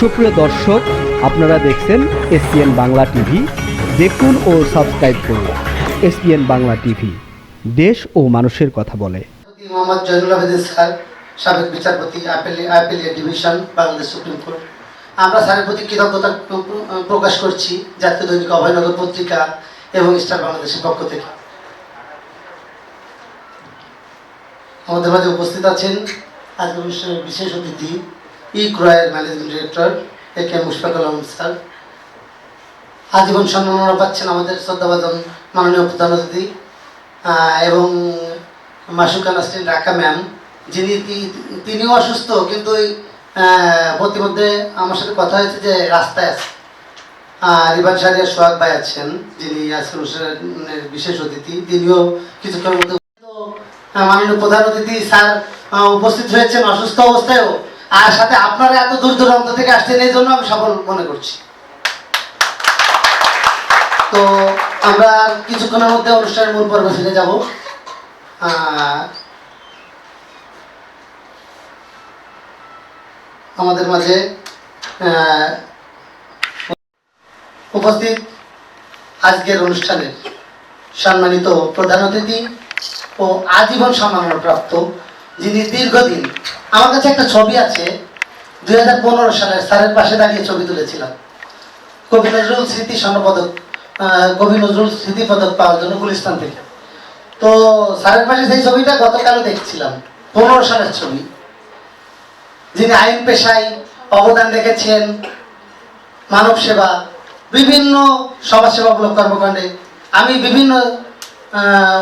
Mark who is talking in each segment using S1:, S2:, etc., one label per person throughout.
S1: সুপ্রিয় দর্শক, আপনারা দেখছেন এসপিএন বাংলা টিভি। দেখুন ও সাবস্ক্রাইব করুন এসপিএন বাংলা টিভি। দেশ ও মানুষের কথা বলে।
S2: মোহাম্মদ জয়নুল আবেদিন স্যার, সাবেক বিচারপতি আপিল আপিলিয়া ডিভিশন, বাংলাদেশ সুপ্রিম কোর্ট। আমরা স্যারের প্রতি কৃতজ্ঞতা প্রকাশ করছি জাতীয় দৈনিক অভয়নগর পত্রিকা এবং স্টার বাংলাদেশের পক্ষ থেকে। আমাদের মাঝে উপস্থিত আছেন আজকের অনুষ্ঠানের বিশেষ অতিথি ই ক্রয়ের managing director A K Mushfaqul Alam sir. আজীবন সম্মাননা পাচ্ছেন আমাদের শ্রদ্ধাভাজন মাননীয় প্রধান অতিথি এবং মাসুকা নাসরিন রাকা ম্যাম যিনি তিনিও অসুস্থ কিন্তু ওই, প্রতিমধ্যে আমার সাথে কথা হয়েছে যে রাস্তায় আছে। রিবান সারিয়া সোহাগ ভাই আছেন যিনি আজকের অনুষ্ঠানের বিশেষ অতিথি তিনিও কিছুক্ষণের মধ্যে মাননীয় প্রধান অতিথি স্যার উপস্থিত হয়েছেন অসুস্থ অবস্থায়ও। আর সাথে আপনারা এত দূর দূরান্ত থেকে আসছেন, এই জন্য আমি সফল মনে করছি। তো আমরা কিছুক্ষণের মধ্যে অনুষ্ঠানের মূল পর্বে ফিরে যাব। আমাদের মাঝে উপস্থিত আজকের অনুষ্ঠানের সম্মানিত প্রধান অতিথি ও আজীবন সম্মাননা প্রাপ্ত যিনি দীর্ঘদিন, আমার কাছে একটা ছবি আছে, দুই হাজার পনেরো সালের স্যারের পাশে দাঁড়িয়ে ছবি তুলেছিলাম। কবি নজরুল স্মৃতি স্বর্ণপদক কবি নজরুল স্মৃতি পদক পাওয়ার জন্য গুলিস্তান থেকে। তো স্যারের পাশে সেই ছবিটা গতকালও দেখছিলাম, পনেরো সালের ছবি। যিনি আইন পেশায় অবদান রেখেছেন, মানব সেবা, বিভিন্ন সমাজসেবামূলক কর্মকাণ্ডে, আমি বিভিন্ন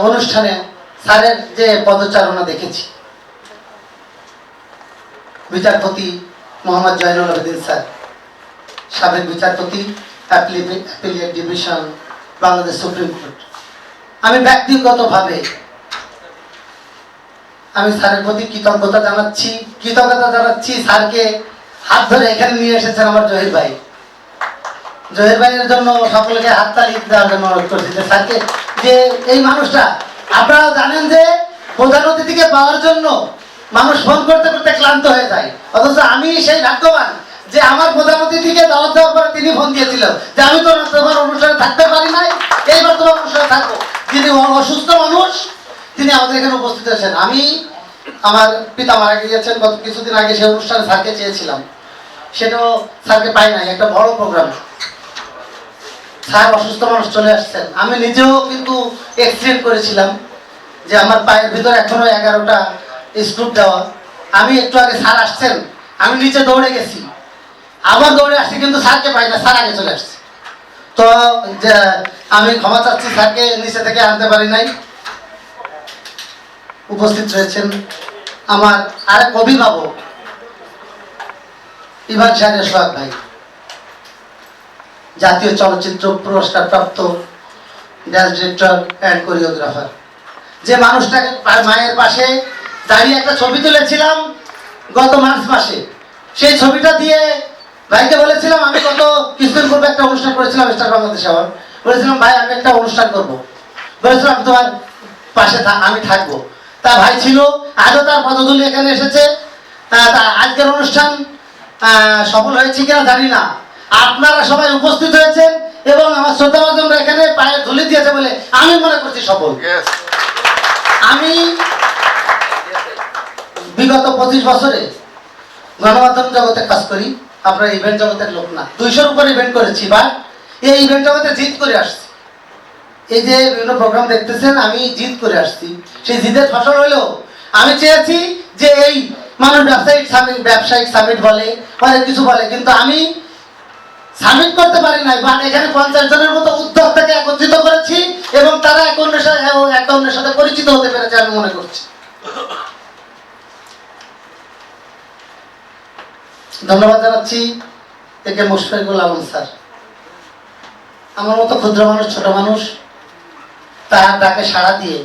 S2: অনুষ্ঠানে স্যারের যে পদচারণা দেখেছি। বিচারপতি মোহাম্মদ জয়নুল আবেদিন স্যার, সাবেক বিচারপতি appellate division Bangladesh supreme court. আমি ব্যক্তিগতভাবে আমি স্যারের প্রতি কৃতজ্ঞতা জানাচ্ছি কৃতজ্ঞতা জানাচ্ছি স্যারকে। হাত ধরে এখানে নিয়ে এসেছেন আমার জহির ভাই। জহির ভাইয়ের জন্য সকলকে হাততালি দেওয়ার জন্য অনুরোধ করছি যে স্যারকে, যে এই মানুষটা, আপনারা জানেন যে প্রধান অতিথিকে পাওয়ার জন্য মানুষ ফোন করতে করতে ক্লান্ত হয়ে যায়। অথচ আমি সেই ভাগ্যবান যে আমার প্রধান অতিথিকে দাওয়াত দেওয়ার পরে তিনি ফোন দিয়েছিলেন যে আমি তো তোমার অনুষ্ঠানে থাকতে পারি নাই, এইবার তোমার অনুষ্ঠানে থাকব। যিনি অসুস্থ মানুষ, তিনি আমাদের এখানে উপস্থিত আছেন। আমি আমার পিতা মারা গিয়েছেন গত কিছুদিন আগে, সেই অনুষ্ঠানে স্যারকে চেয়েছিলাম। সেটাও স্যারকে পাই নাই, একটা বড় প্রোগ্রাম স্যার অসুস্থ মানুষ চলে আসছেন। আমি নিজেও কিন্তু এক্সিডেন্ট করেছিলাম যে আমার পায়ের ভিতরে এখনও এগারোটা স্ক্রুপ দেওয়া। আমি একটু আগে স্যার আসছেন, আমি নিচে দৌড়ে গেছি। আবার দৌড়ে আসছি, কিন্তু স্যারকে পাই না, স্যার আগে চলে আসছে। তো আমি ক্ষমা চাচ্ছি, স্যারকে নিচে থেকে আনতে পারি নাই। উপস্থিত রয়েছেন আমার আরেক অভিভাবক, ইভান সাহেবের সোহাগ ভাই, জাতীয় চলচ্চিত্র পুরস্কার প্রাপ্ত ড্যান্স ডিরেক্টর অ্যান্ড কোরিওগ্রাফার যে মানুষটাকে মায়ের পাশে দাঁড়িয়ে একটা ছবি তুলেছিলাম গত মার্চ মাসে। সেই ছবিটা দিয়ে ভাইকে বলেছিলাম আমি গত কিছুদিন পূর্বে একটা অনুষ্ঠান করেছিলাম স্টার বাংলাদেশ আবার বলেছিলাম ভাই আমি একটা অনুষ্ঠান করব। বলেছিলাম তোমার পাশে আমি থাকব। তা ভাই ছিল আজও তার পদধূলি এখানে এসেছে। তা আজকের অনুষ্ঠান সফল হয়েছে কিনা জানি না। আপনারা সবাই উপস্থিত হয়েছেন এবং আমার শ্রদ্ধাভাজনরা এখানে পায়ে ধুলি দিয়েছে বলে আমি মনে করছি সফল। আমি বিগত পঁচিশ বছরে গণমাধ্যম জগতে কাজ করি, আপনার ইভেন্ট জগতের লোক না। দুইশোর উপর ইভেন্ট করেছি বা এই ইভেন্ট জগতে জিত করে আসছি। এই যে বিভিন্ন প্রোগ্রাম দেখতেছেন, আমি জিত করে আসছি। সেই জিতের ফসল হলেও আমি চেয়েছি যে এই মানুষ ব্যবসায়িক সামিট ব্যবসায়িক সামিট বলে, অনেক কিছু বলে, কিন্তু আমি সামিট করতে পারি নাই বাট এখানে পঞ্চাশ জনের মতো উদ্যোক্তাকে একত্রিত করেছি এবং তারা এক অন্যের সাথে এক অন্যের সাথে পরিচিত হতে পেরেছে আমি মনে করছি। ধন্যবাদ জানাচ্ছি একে মুশফিকুল আলম স্যার। আমার মতো ক্ষুদ্র মানুষ, ছোট মানুষ, তার ডাকে সাড়া দিয়ে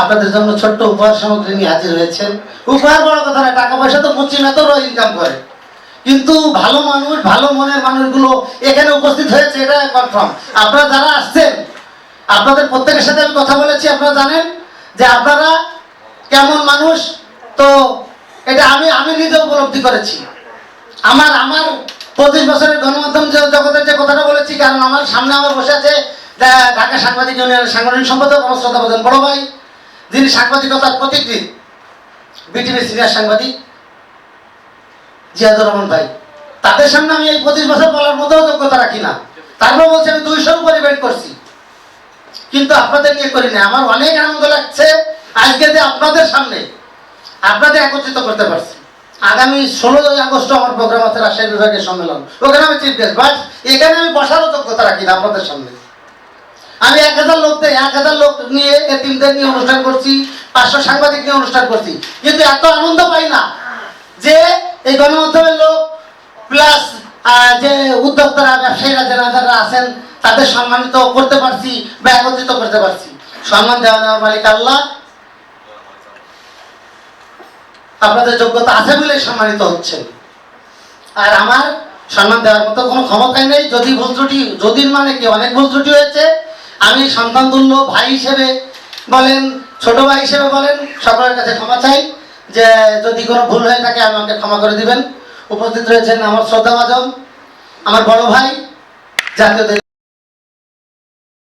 S2: আপনাদের জন্য ছোট্ট উপহার সামগ্রী নিয়ে হাজির হয়েছেন। উপহার বড় কথা না, টাকা পয়সা তো মুচি মেতরও ইনকাম করে। কিন্তু ভালো মানুষ, ভালো মনের মানুষগুলো এখানে উপস্থিত হয়েছে, এটা কনফার্ম আপনারা যারা আসছেন, আপনাদের প্রত্যেকের সাথে আমি কথা বলেছি, আপনারা জানেন যে আপনারা কেমন মানুষ, তো এটা আমি আমি নিজে উপলব্ধি করেছি। আমার আমার পঁচিশ বছরের গণমাধ্যম জগতের যে কথাটা বলেছি, কারণ আমার সামনে আমার বসে আছে ঢাকা সাংবাদিক ইউনিয়নের সাংগঠনিক সম্পাদক আমার শ্রদ্ধা প্রধান বড় ভাই, যিনি সাংবাদিকতার প্রতিকৃত বিটিভির সিনিয়র সাংবাদিক জিয়াদুর রহমান ভাই। তাদের সামনে আমি এই পঁচিশ বছর বলার মতো যোগ্যতা রাখি না। তারপর বলছি, আমি দুইশোর উপর ইভেন্ট করছি। কিন্তু আপনাদের নিয়ে করি না আমার অনেক আনন্দ লাগছে আজকে যে আপনাদের সামনে, আপনাদের একত্রিত করতে পারছি। আগামী ষোলোই আগস্ট আমার প্রোগ্রাম আছে রাজশাহী বিভাগের সম্মেলন। ওখানে আমি চিফ গেস্ট বাট এখানে আমি বসারও যোগ্যতা রাখি না আপনাদের সামনে। আমি এক হাজার লোক দেয় এক হাজার লোক নিয়ে এতিমদের নিয়ে অনুষ্ঠান করছি, পাঁচশো সাংবাদিক নিয়ে অনুষ্ঠান করছি। কিন্তু এত আনন্দ পাই না যে এই গণমাধ্যমের লোক প্লাস যে উদ্যোক্তারা, ব্যবসায়ীরা, যারা যারা আছেন, তাদের সম্মানিত করতে পারছি বা একত্রিত করতে পারছি। সম্মান দেওয়া নেওয়ার মালিক আল্লাহ আপনাদের যোগ্যতা আছে বলে সম্মানিত হচ্ছেন আর আমার সম্মান দেওয়ার মতো কোনো ক্ষমতাই নেই। যদি ভুল ত্রুটি যদির মানে কি অনেক ভুল ত্রুটি হয়েছে, আমি সন্তান তুল্য ভাই হিসেবে বলেন, ছোট ভাই হিসেবে বলেন, সকলের কাছে ক্ষমা চাই যে যদি কোনো ভুল হয়ে থাকে আমাকে ক্ষমা করে দিবেন। উপস্থিত রয়েছেন আমার শ্রদ্ধাভাজন, আমার বড় ভাই, জাতীয়